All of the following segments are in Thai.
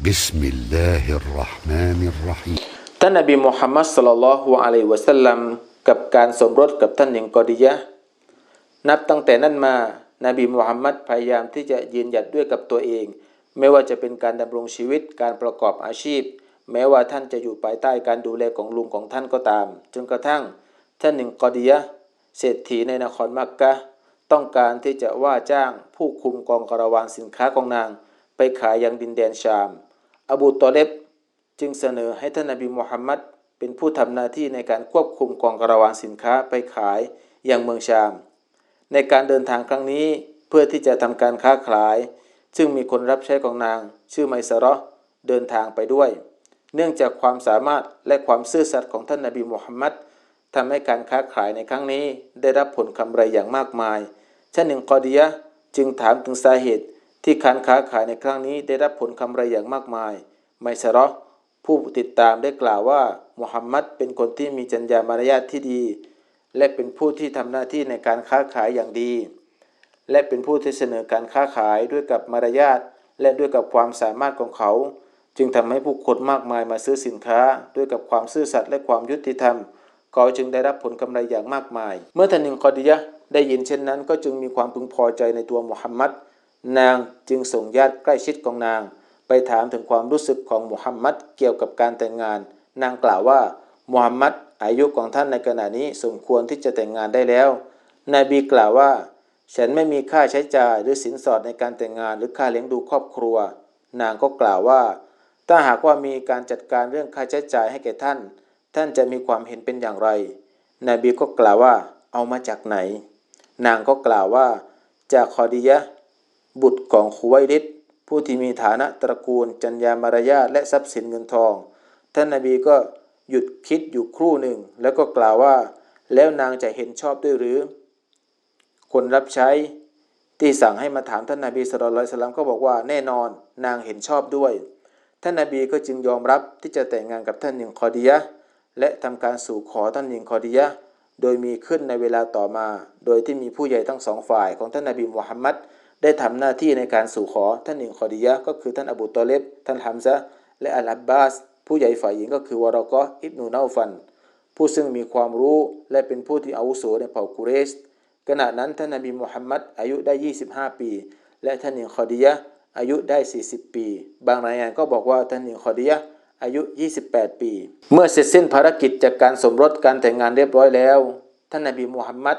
بسم الله الرحمن الرحيم ท่านนบีมุฮัมมัดสลลัลลอฮุอะลัยฮิวะสัลลัมกับการสมรสกับท่านหญิงกอดิยะห์นับตั้งแต่นั้นมา นบีมุฮัมมัดพยายามที่จะยืนหยัดด้วยกับตัวเอง ไม่ว่าจะเป็นการดำรงชีวิตการประกอบอาชีพ แม้ว่าท่านจะอยู่ภายใต้การดูแลของลุงของท่านก็ตาม จนกระทั่งท่านหนึ่งกอดิยะห์เศรษฐีในนครมักกะฮ์ต้องการที่จะว่าจ้างผู้คุมกองคาราวานสินค้าของนาง ไปขายยังดินแดนชาม อบูตอเลบจึงเสนอให้ท่านนบีมุฮัมมัดเป็นผู้ทำหน้าที่ในการควบคุมกองคาราวานสินค้าไปขายอยังเมืองชาม ในการเดินทางครั้งนี้เพื่อที่จะทำการค้าขาย ซึ่งมีคนรับใช้ของนาง ชื่อไมซะเราะห์เดินทางไปด้วย เนื่องจากความสามารถและความซื่อสัตย์ของท่านนบีมุฮัมมัดทำให้การค้าขายในครั้งนี้ได้รับผลกำไรอย่างมากมายท่านหนึ่งกอดียะจึงถามถึงสาเหตุ ที่การค้าขายในครั้งนี้ได้รับผลกำไรอย่างมากมาย ไมซะเราะห์ผู้ติดตามได้กล่าวว่ามุฮัมมัดเป็นคนที่มีจรรยามารยาทที่ดี และเป็นผู้ที่ทำหน้าที่ในการค้าขายอย่างดี และเป็นผู้ที่เสนอการค้าขายด้วยกับมารยาทและด้วยกับความสามารถของเขา จึงทำให้ผู้คนมากมายมาซื้อสินค้า ด้วยกับความซื่อสัตย์และความยุติธรรม เขาจึงได้รับผลกำไรอย่างมากมาย เมื่อท่านหนึ่งคอดียะได้ยินเช่นนั้น ก็จึงมีความพึงพอใจในตัวมุฮัมมัด นางจึงส่งญาติใกล้ชิดของนาง ไปถามถึงความรู้สึกของมุฮัมมัดเกี่ยวกับการแต่งงาน นางกล่าวว่ามุฮัมมัดอายุของท่านในขณะนี้สมควรที่จะแต่งงานได้แล้ว นบีกล่าวว่า ฉันไม่มีค่าใช้จ่ายหรือสินสอดในการแต่งงานหรือค่าเลี้ยงดูครอบครัว นางก็กล่าวว่า ถ้าหากว่ามีการจัดการเรื่องค่าใช้จ่ายให้แก่ท่าน ท่านจะมีความเห็นเป็นอย่างไร นบีก็กล่าวว่า เอามาจากไหน นางก็กล่าวว่า จากคอดียะ บุตรของคุไวริดผู้ที่มีฐานะตระกูล จัญญามารยาและทรัพย์สินเงินทอง ท่านนบีก็หยุดคิดอยู่ครู่หนึ่ง แล้วก็กล่าวว่า แล้วนางจะเห็นชอบด้วยหรือ คนรับใช้ที่สั่งให้มาถามท่านนาบีสุลต่านสลัมก็บอกว่าแน่นอนนางเห็นชอบด้วย ท่านนาบีก็จึงยอมรับที่จะแต่งงานกับท่านหญิงคอดียะและทำการสู่ขอท่านหญิงคอดียะโดยมีขึ้นในเวลาต่อมา โดยที่มีผู้ใหญ่ทั้งสองฝ่ายของท่านนาบีมุฮัมมัด ได้ทำหน้าที่ในการสู่ขอท่านหญิงคอดียะก็คือท่านอบูตอเลบท่านฮัมซะและอัลับบาส ผู้ใหญ่ฝ่ายหญิงก็คือวารอกออิบนูนาฟัน ผู้ซึ่งมีความรู้และเป็นผู้ที่อาวุโสในเผ่ากุเรชขณะนั้นท่านนบีมุฮัมมัดอายุได้ 25 ปี และท่านหญิงคอดียะอายุได้ 40 ปี บางรายงานก็บอกว่าท่านหญิงคอดียะอายุ 28 ปี เมื่อเสร็จสิ้นภารกิจจากการสมรสการแต่งงานเรียบร้อยแล้ว ท่านนบีมุฮัมมัด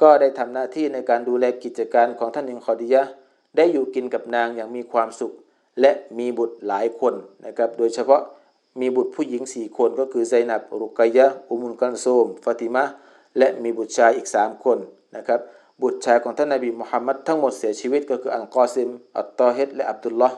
ก็ได้ทำหน้าที่ในการดูแลกิจการของท่านหญิงคอดียะได้อยู่กินกับนางอย่างมีความสุข และมีบุตรหลายคนนะครับ โดยเฉพาะมีบุตรผู้หญิง 4 คนก็คือไซนับรุกยะอุมุลกันโซมฟาติมะและมีบุตรชายอีก 3 คนนะครับ บุตรชายของท่านนบีมุฮัมมัดทั้งหมดเสียชีวิตก็คืออัลกอซิม อัตตอฮิดและอับดุลลอฮ์